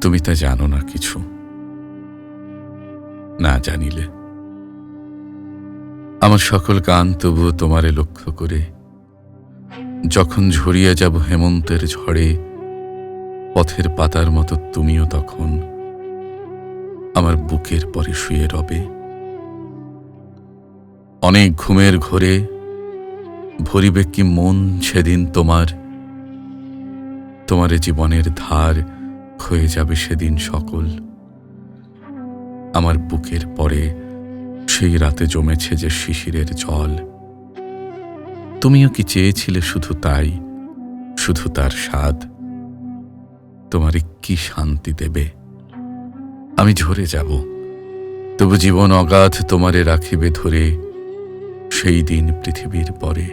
তুমি তা জানো না কিছু। না জানিলে। আমার সকল গান তবুও তোমারে লক্ষ্য করে। যখন ঝরিয়া যাব হেমন্তের ঝড়ে, পথের পাতার মতো তুমিও তখন আমার বুকের পরে শুয়ে রবে। অনেক ঘুমের ঘোরে ভরিবে কি মন সেদিন তোমার? তোমার জীবনের ধার ক্ষয়ে যাবে সেদিন সকল। আমার বুকের পরে সেই রাতে জমেছে যে শিশিরের জল। তুমিও কি চেয়েছিলে শুধু তাই, শুধু তার স্বাদ? তোমারে কি শান্তি দেবে? আমি ঝরে যাব। তবু জীবন অগাধ তোমারে রাখিবে ধরে সেই দিন পৃথিবীর পরে।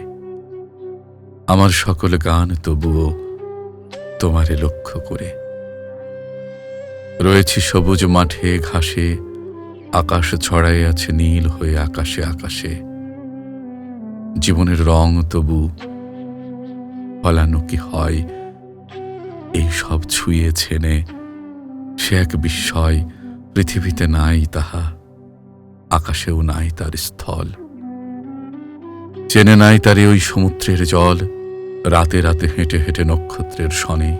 আমার সকল গান তবুও তোমারে লক্ষ্য করে। রয়েছি সবুজ মাঠে, ঘাসে, আকাশ ছড়াই আছে, নীল হয়ে আকাশে আকাশে। জীবনের রং তবু ফলানো কি হয়? এই সব ছুঁয়ে ছেনে সে এক বিস্ময়, পৃথিবীতে নাই তাহা, আকাশেও নাই তার স্থল। চেনে নাই তারে ওই সমুদ্রের জল রাতে রাতে হেঁটে হেঁটে নক্ষত্রের সনে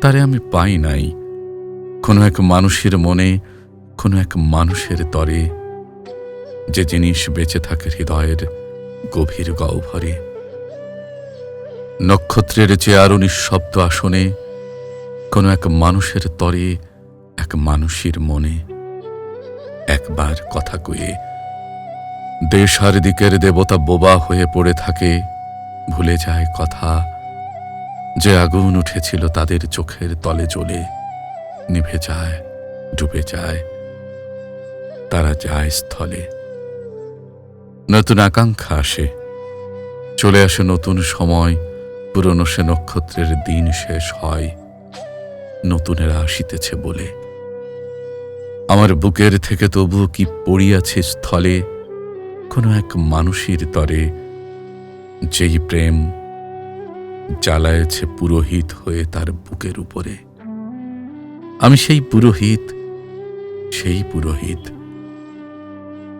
তারে আমি পাই নাই। কোনো এক মানুষের মনে, কোনো এক মানুষের তরে। যে জিনিস বেঁচে থাকে হৃদয়ের গভীর গহ্বরে। নক্ষত্রের যে আরও নিঃশব্দ আসনে, কোনো এক মানুষের তরে, এক মানুষের মনে। একবার কথা কয়ে দেশার দিকের দেবতা বোবা হয়ে পড়ে থাকে। ভুলে যায় কথা। যে আগুন উঠেছিল তাদের চোখের তলে জ্বলে নিভে যায়, ডুবে যায়। তারা যায় স্থলে। নতুন আকাঙ্ক্ষা আসে। চলে আসে নতুন সময়। পুরনো সে নক্ষত্রের দিন শেষ হয়। নতুনেরা আসিতেছে বলে। আমার বুকের থেকে তবু কি পড়িয়াছে স্থলে? কোনো এক মানুষের তরে যেই প্রেম জ্বালায়েছে পুরোহিত হয়ে তার বুকের উপরে। আমি সেই পুরোহিত সেই পুরোহিত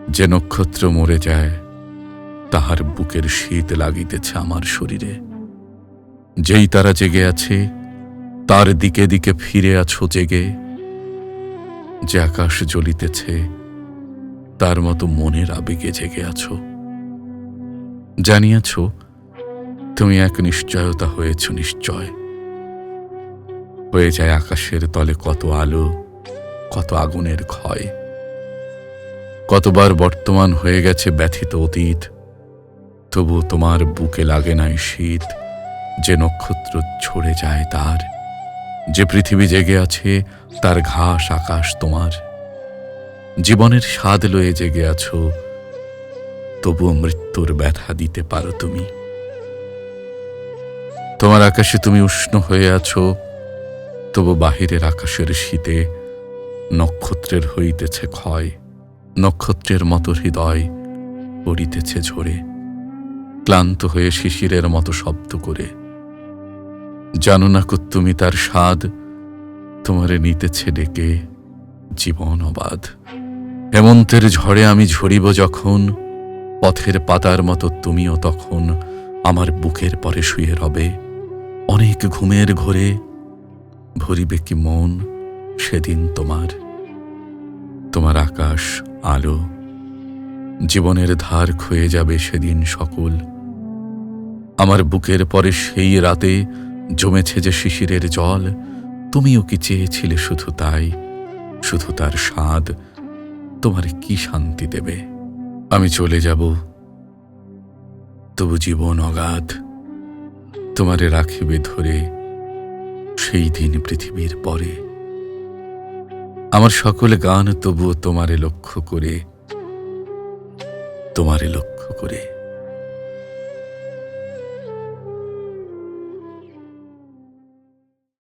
যে নক্ষত্র মরে যায়, তাহার বুকের শীত লাগিতেছে আমার শরীরে। যেই তারা জেগে আছে, তার দিকে দিকে ফিরে আছো জেগে। যে আকাশ জ্বলিতেছে, তার মতো মনের আবেগে জেগে আছো। জানিয়াছ, তুমি এক নিশ্চয়তা হয়েছ নিশ্চয়। হয়ে যায় আকাশের তলে কত আলো, কত আগুনের ক্ষয়। কতবার বর্তমান হয়ে গেছে ব্যথিত অতীত, তবু তোমার বুকে লাগে নাই শীত, যে নক্ষত্র ছড়ে যায় তার। যে পৃথিবী জেগে আছে, তার ঘাস আকাশ তোমার। জীবনের স্বাদ লয়ে জেগে আছো তবুও মৃত্যুর ব্যথা দিতে পারো তুমি। তোমার আকাশে তুমি উষ্ণ হয়ে আছো, তবু বাহিরের আকাশের শীতে নক্ষত্রের হইতেছে ক্ষয়, নক্ষত্রের মতো হৃদয় পড়িতেছে ঝরে, ক্লান্ত হয়ে শিশিরের মতো শব্দ করে। জানো না তুমি তার স্বাদ, তোমারে নিতেছে ডেকে জীবন অবাধ। হেমন্তের ঝড়ে আমি ঝরিব যখন পথের পাতার মতো তুমিও তখন আমার বুকের পরে শুয়ে রবে। অনেক ঘুমের ঘোরে ভরিবে কি মন সেদিন তোমার। তোমার আকাশ, আলো, জীবনের ধার ক্ষয়ে যাবে সেদিন সকল। আমার বুকের পরে সেই রাতে জমেছে যে শিশিরের জল, তুমিও কি চেয়েছিলে শুধু তাই? শুধু তার স্বাদ তোমার কি শান্তি দেবে? আমি চলে যাব। তবু জীবন অগাধ। তোমারে রাখিবে ধরে সেই দিন পৃথিবীর পরে। আমার সকল গান তবুও তোমারে লক্ষ্য করে, তোমারে লক্ষ্য করে।